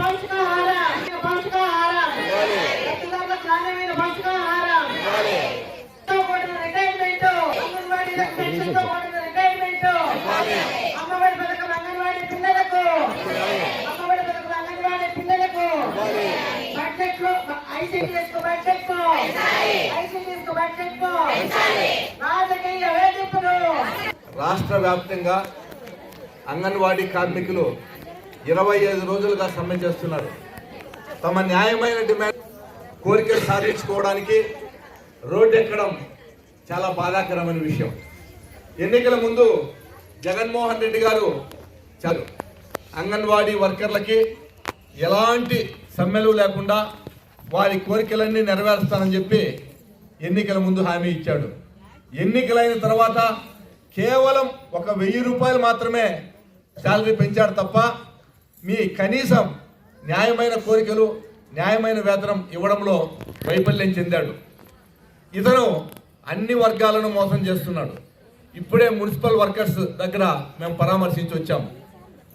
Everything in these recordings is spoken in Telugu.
పౌష్టికాహారం పౌష్టికాహారం రక్తదాతలకు నాణ్యమైన పౌష్టికాహారం రిటైర్మెంట్ అంగన్వాడీలకు పెన్షన్తో కూడిన రిటైర్మెంట్ అమ్మఒడి పథకం అంగన్వాడీ పిల్లలకు. అమ్మఒడి పథకం అంగన్వాడీ పిల్లలకు. బడ్జెట్లో ఐసీడీఎస్కు. బడ్జెట్ ఐసీడీఎస్కు. బడ్జెట్ రాజకీయ వేధింపులు. రాష్ట్ర వ్యాప్తంగా అంగన్వాడీ కార్మికులు ఇరవై ఐదు రోజులుగా సమ్మె చేస్తున్నారు. తమ న్యాయమైన డిమాండ్ కోరికలు సాధించుకోవడానికి రోడ్డు ఎక్కడం చాలా బాధాకరమైన విషయం. ఎన్నికల ముందు జగన్మోహన్ రెడ్డి గారు చాలు. అంగన్వాడీ వర్కర్లకి ఎలాంటి సమ్మెలు లేకుండా వారి కోరికలన్నీ నెరవేరుస్తానని చెప్పి ఎన్నికల ముందు హామీ ఇచ్చాడు. ఎన్నికలైన తర్వాత కేవలం ఒక వెయ్యి రూపాయలు మాత్రమే శాలరీ పెంచాడు తప్ప మీ కనీసం న్యాయమైన కోరికలు న్యాయమైన వేతనం ఇవ్వడంలో వైఫల్యం చెందాడు. ఇతను అన్ని వర్గాలను మోసం చేస్తున్నాడు. ఇప్పుడే మున్సిపల్ వర్కర్స్ దగ్గర మేము పరామర్శించి వచ్చాము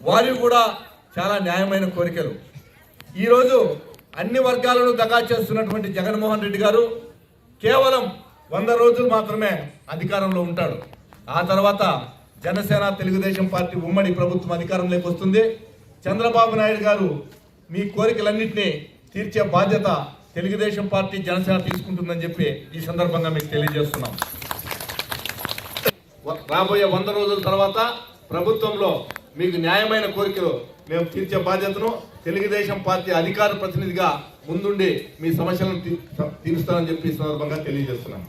వారివి కూడా చాలా న్యాయమైన కోరికలు. ఈరోజు అన్ని వర్గాలను దగా చేస్తున్నటువంటి జగన్మోహన్ రెడ్డి గారు కేవలం వంద రోజులు మాత్రమే అధికారంలో ఉంటాడు. ఆ తర్వాత జనసేన తెలుగుదేశం పార్టీ ఉమ్మడి ప్రభుత్వం అధికారంలోకి వస్తుంది. చంద్రబాబు నాయుడు గారు మీ కోరికలన్నింటినీ తీర్చే బాధ్యత తెలుగుదేశం పార్టీ జనసేన తీసుకుంటుందని చెప్పి ఈ సందర్భంగా మీకు తెలియజేస్తున్నాం. రాబోయే వంద రోజుల తర్వాత ప్రభుత్వంలో మీకు న్యాయమైన కోరికలు మేము తీర్చే బాధ్యతను తెలుగుదేశం పార్టీ అధికార ప్రతినిధిగా ముందుండి మీ సమస్యలను తీ- తీరుస్తానని చెప్పి ఈ సందర్భంగా తెలియజేస్తున్నాం.